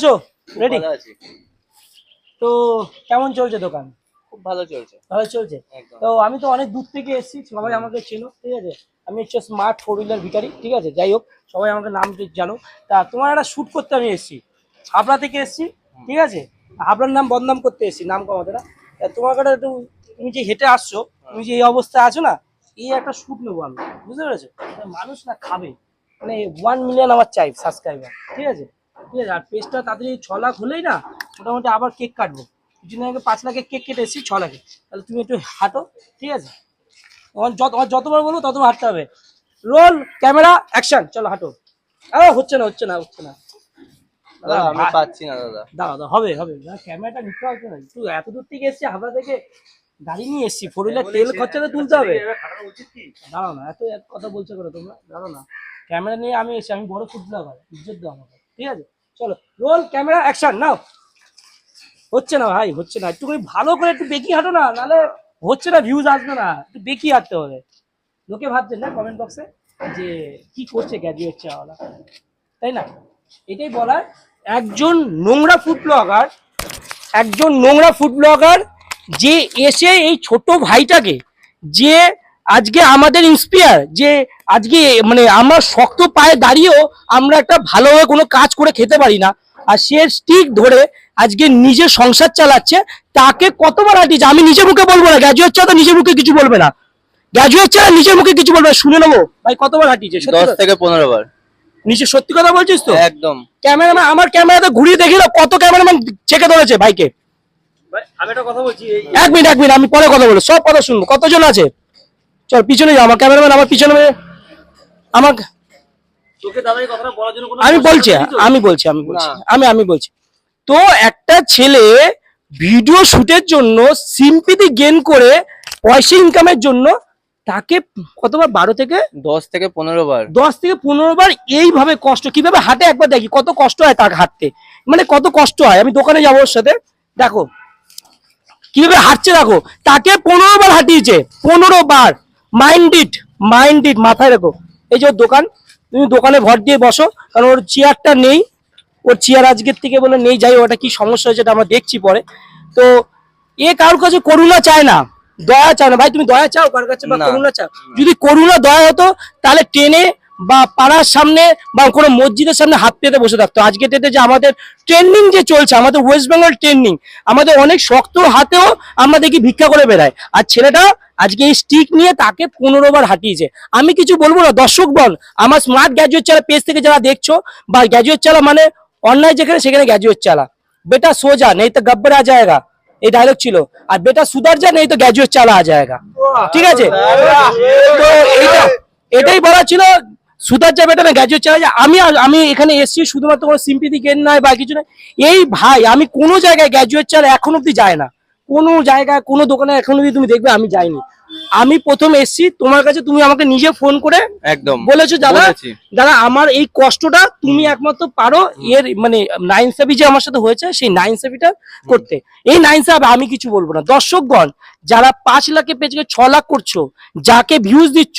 আছো? রেডি তো কেমন চলছে দোকান? খুব ভালো চলছে। ভালো চলছে? তো আমি তো অনেক দূর থেকে এসেছি সবাই আমাকে চেনো ঠিক আছে? আমি হচ্ছে স্মার্ট ফোর হুইলার ভিকারি ঠিক আছে? যাই হোক সবাই আমাকে নাম জানো। তা তোমার একটা শ্যুট করতে আমি এসেছি হাবড়া থেকে এসেছি ঠিক আছে? হাবড়ার নাম বদনাম করতে এসেছি নাম কমাতে না। তা তোমার কাছে একটু তুমি যে হেঁটে আসছো তুমি যে এই অবস্থায় আছো না এই একটা শ্যুট নেব আমি বুঝতে পেরেছ? মানুষ না খাবে মানে ওয়ান মিলিয়ন আমার চাই সাবস্ক্রাইবার ঠিক আছে? ঠিক আছে আর পেজটা তাড়াতাড়ি ছ লাখ হলেই না মোটামুটি আবার কেক কাটবো। কিছুদিন আগে পাঁচ লাখের কেক কেটে এসেছি ছ লাখে। তাহলে তুমি একটু হাঁটো ঠিক আছে? যত যতবার বলব ততবার হাঁটতে হবে। রোল ক্যামেরা অ্যাকশন চলো হাঁটো। আরে হচ্ছে না হচ্ছে না হচ্ছে না। দাদা আমি পাচ্ছি না দাদা। হবে হবে। না, ক্যামেরাটা নিতে হবে না। তুই এত দূর থেকে এসছি হাবড়া থেকে গাড়ি নিয়ে এসছি। ফোর হুইলার তেল খরচাটা তুলতে হবে। দাঁড়াও না এত এত কথা বলছো করে তোমরা? দাঁড়াও না। ক্যামেরা নিয়ে আমি এসছি আমি বড় ফুট ব্লগার ইজ্জত দাও আমাকে ঠিক আছে? চলো, রোল, ক্যামেরা অ্যাকশন নাও। হচ্ছে না ভাই, হচ্ছে না। একটু ভালো করে একটু বেঁকি হাঁটো না, নাহলে হচ্ছে না ভিউজ আসবে না। একটু বেঁকি হাঁটতে হবে। লোকে ভাবছে, না কমেন্ট বক্সে যে কি করছে গ্র্যাজুয়েট চাওয়ালা তাই না? এটাই বলার। একজন নোংরা ফুড ব্লগার একজন নোংরা ফুড ব্লগার যে এসে এই ছোট ভাইটাকে, যে আজকে আমাদের ইন্সপিয়ার যে আজকে মানে আমার শক্ত পায়ে দাঁড়িয়েও আমরা একটা ভালোভাবে কোনো কাজ করে খেতে পারি না। আর সে স্টিক ধরে আজকে নিজে সংসার চালাচ্ছে তাকে কতবার হাঁটিয়েছে আমি নিজের মুখে বলব না গ্র্যাজুয়েট ছাড়া তো নিজের মুখে কিছু বলবে না। গ্র্যাজুয়েট ছাড়া নিজের মুখে কিছু বলবে শুনে নেব। ভাই কতবার হাঁটিয়েছে দশ থেকে পনেরো বার। নিজে সত্যি কথা বলছিস তো? একদম। ক্যামেরাম্যান আমার ক্যামেরাতে ঘুরিয়ে দেখিল কত ক্যামেরাম্যান চেকে ধরেছে ভাইকে। আমি একটা কথা বলছি এক মিনিট এক মিনিট আমি পরে কথা বলব সব কথা শুনব। কতজন আছে? চল পিছনে যাও আমার ক্যামেরাম্যান আমার পিছনে আমার আমি বলছি আমি বলছি আমি বলছি আমি আমি বলছি। তো একটা ছেলে ভিডিও শুটের জন্য সিম্পিতি গেন করে পয়সা ইনকামের জন্য তাকে কতবার বারো থেকে? দশ থেকে পনেরো বার। দশ থেকে পনেরো বার এইভাবে কষ্ট কীভাবে হাঁটে একবার দেখি কত কষ্ট হয় তার হাঁটতে। মানে কত কষ্ট হয় আমি দোকানে যাব ওর সাথে। দেখো কীভাবে হাঁটছে দেখো তাকে পনেরো বার হাঁটিয়েছে পনেরো বার। মাইন্ডিড মাইন্ডিড মাথায় রেখো। এই যে ওর দোকান তুমি দোকানে ভর দিয়ে বসো কারণ ওর চেয়ারটা নেই। ওর চেয়ার আজকের থেকে বলে নেই যাই ওটা কি সমস্যা হয়েছে এটা আমরা দেখছি পরে। তো এ কারোর কাছে করুণা চায় না দয়া চায় না। ভাই তুমি দয়া চাও কারোর কাছে। করুণা চাও? যদি করুণা দয়া হতো তাহলে ট্রেনে বা পাড়ার সামনে বা কোনো মসজিদের সামনে হাত পেতে বসে থাকতো। আজকে ডেটে যে আমাদের ট্রেন্ডিং যে চলছে, আমাদের ওয়েস্ট বেঙ্গল ট্রেন্ডিং আমাদের অনেক শক্ত হাতেও আমরা দেখি ভিক্ষা করে বেড়াই আর ছেলেটা আজকে এই স্টিক নিয়ে তাকে পনেরো বার হাঁটিয়েছে। আমি কিছু বলব না, দর্শক বল, আমার স্মার্ট গ্র্যাজুয়েট চালা পেজ থেকে যারা দেখছ, বা গ্র্যাজুয়েট চালা মানে অন্যায় যেখানে সেখানে গ্র্যাজুয়েট চালা। বেটা সোজা, নেই তো গব্বর আ যায়গা এই ডায়লগ ছিল। আর বেটা সুধার যা, নেই তো গ্র্যাজুয়েট চালা আ যায়গা ঠিক আছে? তো এটাই বলা ছিল সুধার যা বেটা না গ্র্যাজুয়েট চালা যা আমি আমি এখানে এসছি শুধুমাত্র কোনো সিম্পিতি গেন নয় বা কিছু নয় এই ভাই, আমি কোনো জায়গায় গ্র্যাজুয়েট চাল এখন অব্দি যায় না। কোনো জায়গায়, কোনো দোকানে এখন অব্দি তুমি দেখবে আমি যাইনি। আমি প্রথম এসেছি তোমার কাছে তুমি আমাকে নিজে ফোন করে একদম বলেছ দাদা দাদা আমার এই কষ্টটা তুমি একমাত্র পারো এর মানে নাইন সাবি যে আমার সাথে হয়েছে সেই নাইন সাবিটা করতে। এই নাইন সাব আমি কিছু বলব না। দর্শকগণ যারা পাঁচ লাখে পেজকে ছ লাখ করছ যাকে ভিউজ দিচ্ছ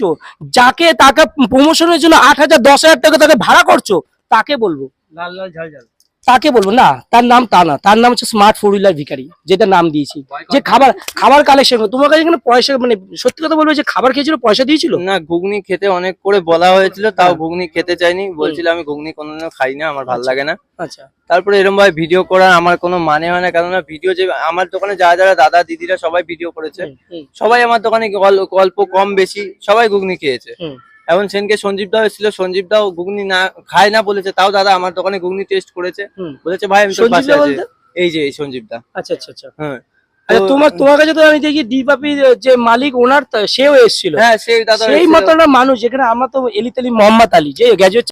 যাকে তাকে প্রমোশনের জন্য আট হাজার দশ হাজার টাকা তাকে ভাড়া করছ তাকে বলব। লাল লাল ঝাল ঝাল। তাকে বলব না তার নাম তা না। তার নাম হচ্ছে স্মার্ট ফোর হুইলার ভিখারি যেটা নাম দিয়েছি। যে খাবার খাবার কালেকশন তোমার কাছে এখানে পয়সা মানে সত্যি কথা বলব যে খাবার খেয়েছিল পয়সা দিয়েছিল? না ঘুগনি খেতে অনেক করে বলা হয়েছিল তাও হ্যাঁ। ঘুগনি খেতে চাইনি। বলছিল আমি ঘুগনি কোনোদিনও খাই না আমার ভালো আচ্ছা। লাগে না। আচ্ছা। তারপরে এরকম ভাবে ভিডিও করার আমার কোনো মানে হয় না কেননা ভিডিও যে আমার দোকানে যারা যারা দাদা দিদিরা সবাই ভিডিও করেছে। সবাই আমার দোকানে গল্প কম বেশি সবাই ঘুগনি খেয়েছে। এখন সেনকে সঞ্জীব দাও এসেছিল সঞ্জীব দাও ঘুগনি না খায় না বলেছে তাও দাদা আমার দোকানে ঘুগনি টেস্ট করেছে। বলেছে ভাই আমি তোর পাশে আছি। এই যে এই সঞ্জীব দা। আচ্ছা আচ্ছা আচ্ছা। হ্যাঁ। আচ্ছা তোমার তোমার কাছে তো আমি দেখি ডিপাপির যে মালিক ওনার সেও এসেছিল। হ্যাঁ সেই দাদা সেই মতো মানুষ যেখানে আমরা তো এলিতালি মোহাম্মদ আলী যে গ্র্যাজুয়েট